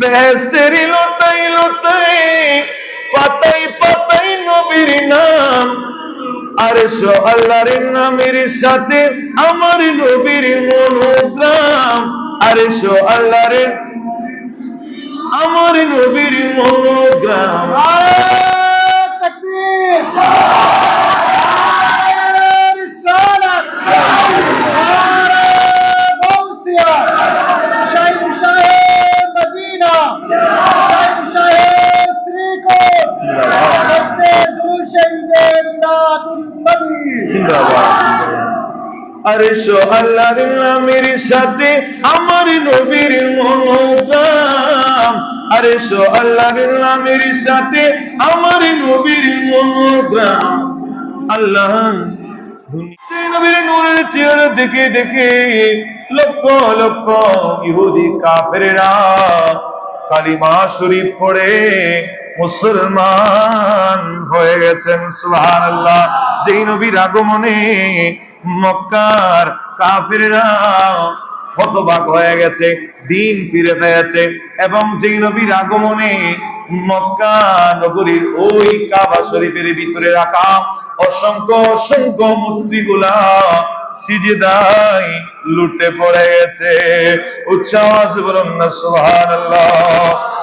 বেহেস্তের লতাই লতাই, পাতাই পাতাই নবীর নাম। আরে সো আল্লাহর নামের সাথে আমার নবীর মনোগ্রাম। আরে সো আল্লাহর আমার নবীর আরে সো সাথে আমার নবীর মনোগ্রাম আরে সো আল্লাহর নামের সাথে আমার নবীর মনোগ্রাম আল্লাহ নবীর নূরের চেহারা দেখে দেখে লক্ষ লক্ষ ইহুদি কাফেরেরা কালিমা শরীফ পড়ে মুসলমান হয়ে গেছেন, সুবহানাল্লাহ। যেই নবীর আগমনে মক্কার কাফেররা হতবাক হয়ে গেছে, দিন ফিরে পেয়েছে, এবং যেই নবীর আগমনে মক্কা নগরীর ওই কাবা শরীফের ভিতরে রাখা অসংখ্য অসংখ্য মূর্তিগুলা সিজদাই লুটে পড়ে গেছে। উচ্চাস বলুন না, সুবহানাল্লাহ।